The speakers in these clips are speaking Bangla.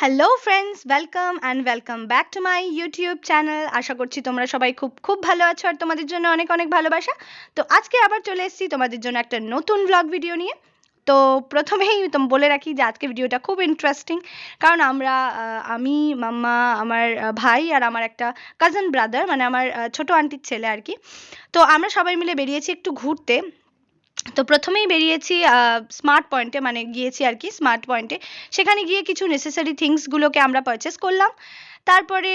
Hello friends welcome and welcome back to my YouTube channel আশা করছি তোমরা সবাই খুব খুব ভালো আছো আর তোমাদের জন্য অনেক অনেক ভালোবাসা। তো আজকে আবার চলে এসেছি তোমাদের জন্য একটা নতুন ব্লগ ভিডিও নিয়ে। তো প্রথমেই বলে রাখি যে আজকে ভিডিওটা খুব ইন্টারেস্টিং কারণ আমরা আমি, মাম্মা, আমার ভাই আর আমার একটা কাজিন ব্রাদার মানে আমার ছোট আন্টির ছেলে আর কি। তো আমরা সবাই মিলে বেরিয়েছি একটু ঘুরতে। তো প্রথমেই বেরিয়েছি স্মার্ট পয়েন্টে মানে গিয়েছি আর কি স্মার্ট পয়েন্টে সেখানে গিয়ে কিছু নেসেসারি থিংসগুলোকে আমরা পারচেস করলাম। তারপরে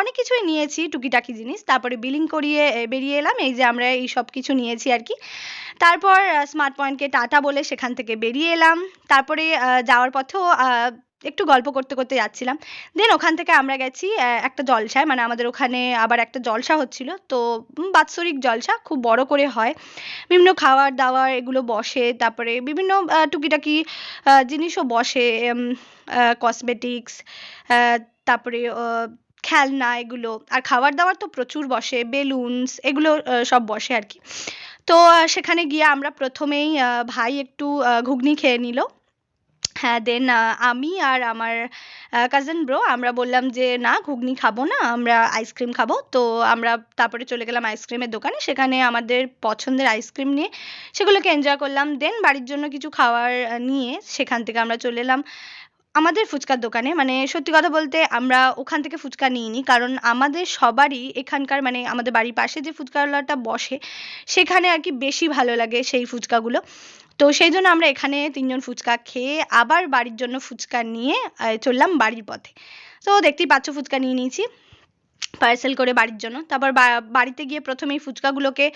অনেক কিছুই নিয়েছি, টুকিটাকি জিনিস। তারপরে বিলিং করিয়ে বেরিয়ে এলাম। এই যে আমরা এই সব কিছু নিয়েছি আর কি। তারপর স্মার্ট পয়েন্টকে টাটা বলে সেখান থেকে বেরিয়ে এলাম। তারপরে যাওয়ার পথেও একটু গল্প করতে করতে যাচ্ছিলাম। দেন ওখান থেকে আমরা গেছি একটা জলসায়। মানে আমাদের ওখানে আবার একটা জলসা হচ্ছিল। তো বাৎসরিক জলসা, খুব বড় করে হয়। বিভিন্ন খাবার দাবার এগুলো বসে। তারপরে বিভিন্ন টুকিটাকি জিনিসও বসে। কসমেটিক্স তারপরে খেলনা এগুলো। আর খাবার দাবার তো প্রচুর বসে। বেলুনস, এগুলো সব বসে আর কি। তো সেখানে গিয়ে আমরা প্রথমেই ভাই একটু ঘুগনি খেয়ে নিল। হ্যাঁ দেন আমি আর আমার কাজিন ব্রো আমরা বললাম যে, না, ঘুগনি খাব না, আমরা আইসক্রিম খাব। তো আমরা তারপরে চলে গেলাম আইসক্রিমের দোকানে। সেখানে আমাদের পছন্দের আইসক্রিম নিয়ে সেগুলোকে এনজয় করলাম। দেন বাড়ির জন্য কিছু খাওয়ার নিয়ে সেখান থেকে আমরা চলে এলাম। আমাদের ফুচকার দোকানে মানে সত্যি কথা বলতে আমরা ওখান থেকে ফুচকা নিইনি, কারণ আমাদের সবারই এখানকার মানে আমাদের বাড়ির পাশে যে ফুচকাওয়ালাটা বসে, সেখানে আর কি বেশি ভালো লাগে সেই ফুচকাগুলো। তো সেই জন্য আমরা এখানে তিনজন ফুচকা খেয়ে আবার বাড়ির জন্য ফুচকা নিয়ে চললাম বাড়ির পথে। তো দেখতেই পাচ্ছ, ফুচকা নিয়ে নিয়েছি। পার্সেল করে বাড়ির জন্য। তারপর বাড়িতে গিয়ে প্রথমেই ফুচকাগুলোকে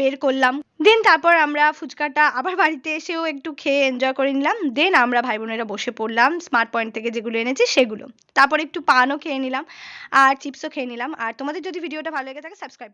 বের করলাম। দেন তারপর আমরা ফুচকাটা আবার বাড়িতে এসেও একটু খেয়ে এনজয় করে নিলাম। দেন আমরা ভাই বোনেরা বসে পড়লাম স্মার্ট পয়েন্ট থেকে যেগুলো এনেছি সেগুলো। তারপর একটু পানও খেয়ে নিলাম, আর চিপসও খেয়ে নিলাম। আর তোমাদের যদি ভিডিওটা ভালো লেগে থাকে সাবস্ক্রাইব